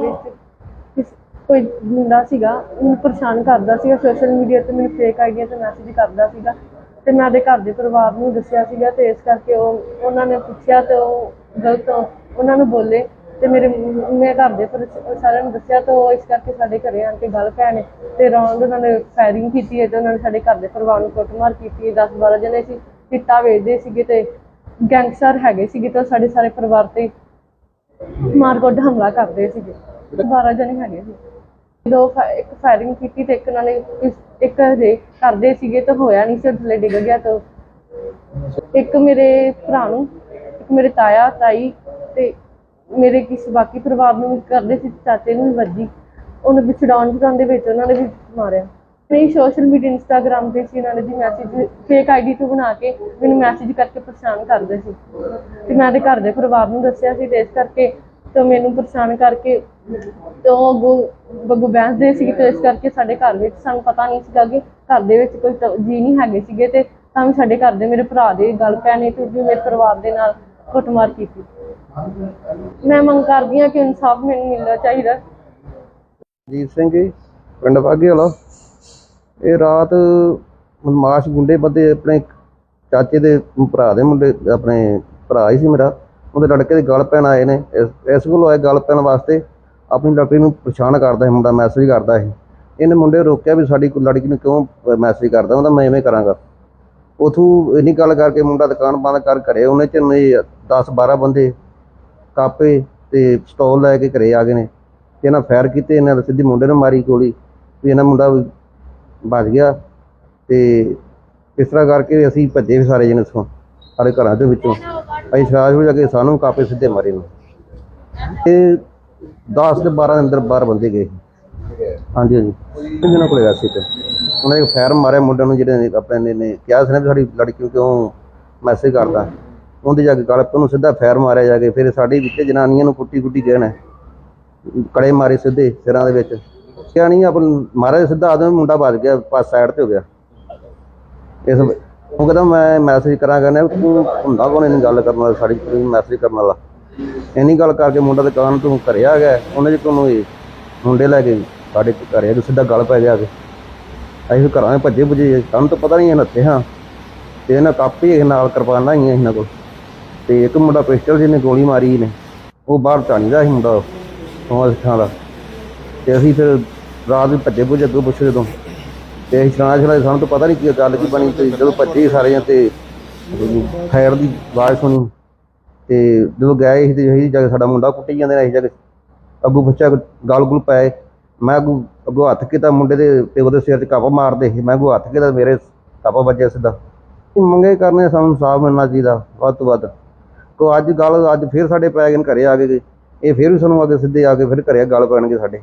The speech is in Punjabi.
ਵਿੱਚ ਕਿਸ- ਕੋਈ ਮੁੰਡਾ ਸੀਗਾ ਮੈਨੂੰ ਪਰੇਸ਼ਾਨ ਕਰਦਾ ਸੀਗਾ ਸੋਸ਼ਲ ਮੀਡੀਆ ਤੇ ਮੈਨੂੰ ਫੇਕ ਆਈਡੀਆ ਤੇ ਮੈਸੇਜ ਕਰਦਾ ਸੀਗਾ ਤੇ ਮੈਂ ਉਹਦੇ ਘਰ ਦੇ ਪਰਿਵਾਰ ਨੂੰ ਦੱਸਿਆ ਸੀਗਾ ਤੇ ਇਸ ਕਰਕੇ ਉਹ ਉਹਨਾਂ ਨੇ ਪੁੱਛਿਆ ਤੇ ਉਹ ਗਲਤ ਉਹਨਾਂ ਨੂੰ ਬੋਲੇ ਤੇ ਮੇਰੇ ਮੈਂ ਘਰ ਦੇ ਪਰ ਸਾਰਿਆਂ ਨੂੰ ਦੱਸਿਆ ਤੇ ਉਹ ਇਸ ਕਰਕੇ ਸਾਡੇ ਘਰੇ ਆਣ ਕੇ ਗੱਲ ਪੈਣੇ ਤੇ ਰੌਂਦ ਉਹਨਾਂ ਨੇ ਫਾਇਰਿੰਗ ਕੀਤੀ ਹੈ ਤੇ ਉਹਨਾਂ ਨੇ ਸਾਡੇ ਘਰ ਦੇ ਪਰਿਵਾਰ ਨੂੰ ਕੁੱਟਮਾਰ ਕੀਤੀ 10 12 ਜਣੇ ਸੀ ਚਿੱਟਾ ਵੇਚਦੇ ਸੀਗੇ ਤੇ ਗੈਂਗਸਟਰ ਹੈਗੇ ਸੀਗੇ ਤੇ ਉਹ ਸਾਡੇ ਸਾਰੇ ਪਰਿਵਾਰ ਤੇ ਮਾਰਕੋਟ ਹਮਲਾ ਕਰਦੇ ਸੀਗੇ। 12 ਜਣੇ ਹੈਗੇ ਸੀ। ਦੋ ਇੱਕ ਫਾਇਰਿੰਗ ਕੀਤੀ ਤੇ ਇੱਕ ਨਾਲੇ ਇੱਕ ਦੇ ਕਰਦੇ ਸੀਗੇ ਤਾਂ ਹੋਇਆ ਨਹੀਂ ਸੀ ਥੱਲੇ ਡਿੱਗ ਗਿਆ ਤਾਂ ਇੱਕ ਮੇਰੇ ਭਰਾ ਨੂੰ, ਇੱਕ ਮੇਰੇ ਤਾਇਆ, ਤਾਈ ਤੇ ਮੇਰੇ ਕਿਸੇ ਬਾਕੀ ਪਰਿਵਾਰ ਨੂੰ ਕਰਦੇ ਸੀ, ਚਾਚੇ ਨੂੰ ਵੀ ਵੱਜੀ। ਉਹਨੂੰ ਵਿਛੜਾਉਣ ਛਡਾਉਣ ਦੇ ਵਿੱਚ ਉਹਨਾਂ ਨੇ ਵੀ ਮਾਰਿਆ। ਨਹੀਂ ਸੋਸ਼ਲ ਮੀਡੀਆ ਇੰਸਟਾਗ੍ਰਾਮ ਤੇ ਸੀ ਇਹਨਾਂ ਨੇ ਜੀ ਮੈਸੇਜ ਫੇਕ ਆਈਡੀ ਤੋਂ ਬਣਾ ਕੇ ਮੈਨੂੰ ਮੈਸੇਜ ਕਰਕੇ ਪਰੇਸ਼ਾਨ ਕਰਦੇ ਸੀ। ਤੇ ਮੈਂ ਤੇ ਘਰ ਦੇ ਪਰਿਵਾਰ ਨੂੰ ਦੱਸਿਆ ਸੀ ਤੇ ਇਸ ਕਰਕੇ ਤੇ ਮੈਨੂੰ ਪਰੇਸ਼ਾਨ ਕਰਕੇ ਤੇ ਅੱਗੋਂ ਬੱਗੂ ਬੈਂਸਦੇ ਸੀ ਤੇ ਇਸ ਕਰਕੇ ਸਾਡੇ ਘਰ ਵਿੱਚ ਸਾਨੂੰ ਪਤਾ ਨਹੀਂ ਸੀਗਾ ਕਿ ਘਰ ਦੇ ਵਿੱਚ ਕੋਈ ਜੀ ਨਹੀਂ ਹੈਗੇ ਸੀਗੇ ਤੇ ਤਾਂ ਵੀ ਸਾਡੇ ਘਰ ਦੇ ਮੇਰੇ ਭਰਾ ਦੇ ਗੱਲ ਪੈਣੇ ਤੇ ਵੀ ਮੇਰੇ ਪਰਿਵਾਰ ਦੇ ਨਾਲ ਕੁੱਟਮਾਰ ਕੀਤੀ। ਮੈਂ ਮੰਗ ਕਰਦੀ ਹਾਂ ਕਿ ਇਨਸਾਫ ਮੈਨੂੰ ਮਿਲਣਾ ਚਾਹੀਦਾ। ਜੀਤ ਸਿੰਘ ਜੀ, ਪਿੰਡ ਬਾਗੇ ਵਾਲਾ। ਇਹ ਰਾਤ ਮਾਸ਼ ਗੁੰਡੇ ਬੰਦੇ ਆਪਣੇ ਚਾਚੇ ਦੇ ਭਰਾ ਦੇ ਮੁੰਡੇ, ਆਪਣੇ ਭਰਾ ਹੀ ਸੀ ਮੇਰਾ। ਉਹਦੇ ਲੜਕੇ ਦੇ ਗਲ ਪੈਣ ਆਏ ਨੇ। ਇਸ- ਇਸ ਕੋਲ ਆਏ ਗਲ ਪੈਣ ਵਾਸਤੇ ਆਪਣੀ ਲੜਕੀ ਨੂੰ ਪਰੇਸ਼ਾਨ ਕਰਦਾ ਹੈ ਮੁੰਡਾ ਮੈਸੇਜ ਕਰਦਾ ਹੈ ਇਹਨੇ ਮੁੰਡੇ ਰੋਕਿਆ ਵੀ ਸਾਡੀ ਲੜਕੀ ਨੂੰ ਕਿਉਂ ਮੈਸੇਜ ਕਰਦਾ? ਉਹਦਾ ਮੈਂ ਐਵੇਂ ਕਰਾਂਗਾ। ਉਥੋਂ ਇੰਨੀ ਗੱਲ ਕਰਕੇ ਮੁੰਡਾ ਦੁਕਾਨ ਬੰਦ ਕਰ ਘਰੇ, ਉਹਨੇ ਚ 10 12 ਬੰਦੇ ਕਾਪੇ ਤੇ ਪਿਸਤੌਲ ਲੈ ਕੇ ਘਰੇ ਆ ਗਏ ਨੇ। ਤੇ ਇਹਨਾਂ ਫਾਇਰ ਕੀਤੇ, ਇਹਨਾਂ ਨੇ ਸਿੱਧੀ ਮੁੰਡੇ ਨੂੰ ਮਾਰੀ ਗੋਲੀ। ਵੀ ਇਹਨਾਂ ਮੁੰਡਾ ਬਚ ਗਿਆ ਤੇ ਇਸ ਤਰ੍ਹਾਂ ਕਰਕੇ ਅਸੀਂ ਭੱਜੇ ਵੀ ਸਾਰੇ ਜਣੇ ਸੋ ਸਾਰੇ ਘਰਾਂ ਦੇ ਵਿੱਚੋਂ। ਅਸੀਂ ਸਾਜ ਹੋ ਜਾ ਕੇ ਸਾਨੂੰ ਕਾਪੇ ਸਿੱਧੇ ਮਾਰੇ ਨੇ। ਤੇ 10 ਤੇ 12 ਅੰਦਰ ਬਾਹਰ ਬੰਦੇ ਗਏ। ਹਾਂਜੀ ਹਾਂਜੀ। ਜਿਹਨਾਂ ਕੋਲੇ ਗਿਆ ਸੀ ਤੇ ਉਹਨੇ ਇੱਕ ਫਾਇਰ ਮਾਰਿਆ ਮੁੰਡਿਆਂ ਨੂੰ, ਜਿਹੜੇ ਆਪਣੇ ਨੇ- ਨੇ ਕਿਹਾ ਸੀ ਨਾ ਵੀ ਸਾਡੀ ਲੜਕੀ ਨੂੰ ਕਿਉਂ ਮੈਸੇਜ ਕਰਦਾ। ਉਹਦੇ ਜਾ ਕੇ ਗਲ ਤੇ ਉਹਨੂੰ ਸਿੱਧਾ ਫਾਇਰ ਮਾਰਿਆ ਜਾ ਕੇ, ਫਿਰ ਸਾਡੇ ਵਿੱਚ ਜਨਾਨੀਆਂ ਨੂੰ ਕੁੱਟੀ ਕੁੱਟੀ ਕਹਿਣਾ ਕੜੇ ਮਾਰੇ ਸਿੱਧੇ ਸਿਰਾਂ ਦੇ ਵਿੱਚ। ਕਿਹਾ ਨਹੀਂ ਆਪਨ ਮਹਾਰਾਜ ਸਿੱਧਾ ਆਦਮ ਮੁੰਡਾ ਭੱਜ ਗਿਆ ਪਾਸ ਸਾਈਡ ਤੇ ਹੋ ਗਿਆ। ਇਸ ਉਹ ਕਹਿੰਦਾ, ਮੈਂ ਮੈਸੇਜ ਕਰਾਂਗਾ ਨਾ ਤੂੰ ਹੁੰਦਾ ਕੋਣ ਇਹਨੀ ਗੱਲ ਕਰਨ ਵਾਲਾ, ਸਾਡੀ ਕੁੜੀ ਮੈਸੇਜ ਕਰਨ ਵਾਲਾ? ਇੰਨੀ ਗੱਲ ਕਰਕੇ ਮੁੰਡਾ ਦੁਕਾਨ ਤੋਂ ਘਰੇ ਆ ਗਿਆ? ਉਹਨੇ ਜੀ ਨੂੰ ਇਹ ਮੁੰਡੇ ਲੈ ਕੇ, ਸਾਡੇ ਘਰੇ ਆ ਸਿੱਧਾ ਗਲ ਪੈ ਗਿਆ ਕੇ। ਅਸੀਂ ਫਿਰ ਘਰਾਂ ਦੇ ਭੱਜੇ ਭੁੱਜੇ ਸਾਨੂੰ ਤਾਂ ਪਤਾ ਨਹੀਂ ਇਹ ਨੱਥੇ ਹਾਂ। ਤੇ ਇਹਨਾਂ ਕਾਪੀ ਇਹ ਨਾਲ ਕਿਰਪਾਨਾਂ ਹੀ ਇਹਨਾਂ ਕੋਲ। ਤੇ ਇੱਕ ਮੁੰਡਾ ਪਿਸਟਲ ਜਿਹਨੇ ਗੋਲੀ ਮਾਰੀ ਨੇ ਉਹ ਬਾਹਰ ਟਾਣੀ ਦਾ ਸੀ ਮੁੰਡਾ ਉਹ ਸਿੱਖਾਂ ਦਾ। ਤੇ ਅਸੀਂ ਫਿਰ ਰਾਤ ਵੀ ਭੱਜੇ ਭੁੱਜੇ ਅੱਗੋਂ ਪੁੱਛੋ ਜਦੋਂ। ਤੇ ਅਸੀਂ ਸ਼ਰਾਜ ਸ਼ਰਾਜ ਸਾਨੂੰ ਤਾਂ ਪਤਾ ਨਹੀਂ ਕੀ ਗੱਲ ਕੀ ਬਣੀ ਤੇ ਜਦੋਂ ਭੱਜੇ ਸਾਰੇ ਜਣੇ ਤੇ ਖੈਰ ਦੀ ਆਵਾਜ਼ ਸੁਣੀ। ਤੇ ਜਦੋਂ ਗਏ ਸੀ ਤੇ ਅਸੀਂ ਜਾ ਕੇ ਸਾਡਾ ਮੁੰਡਾ ਕੁੱਟੀ ਜਾਂਦੇ ਨੇ ਅਸੀਂ ਜਾ ਕੇ। ਅੱਗੋਂ ਬੱਚਾ ਗਲ ਗੁਲ ਪਏ। ਮੈਂ ਅੱਗੋਂ ਅੱਗੋਂ ਹੱਥ ਕੀਤਾ ਮੁੰਡੇ ਦੇ ਤੇ ਉਹਦੇ ਸਿਰ 'ਚ ਕੱਪ ਮਾਰਦੇ ਸੀ। ਮੈਂ ਅੱਗੋਂ ਹੱਥ ਕੀਤਾ ਮੇਰੇ ਕੱਪ ਵੱਜਿਆ ਸਿੱਧਾ। ਮੰਗੇ ਕਰਨੇ ਸਾਨੂੰ ਇਨਸਾਫ ਮਿਲਣਾ ਚਾਹੀਦਾ ਵੱਧ ਤੋਂ ਵੱਧ। ਕੋ ਅੱਜ ਗੱਲ ਅੱਜ ਫਿਰ ਸਾਡੇ ਪੈ ਗਏ ਨੇ, ਘਰੇ ਆ ਗਏ ਇਹ ਫਿਰ ਵੀ ਸਾਨੂੰ ਅੱਗੇ ਸਿੱਧੇ ਆ ਕੇ ਫਿਰ ਘਰੇ ਗੱਲ ਪੈਣਗੇ ਸਾਡੇ।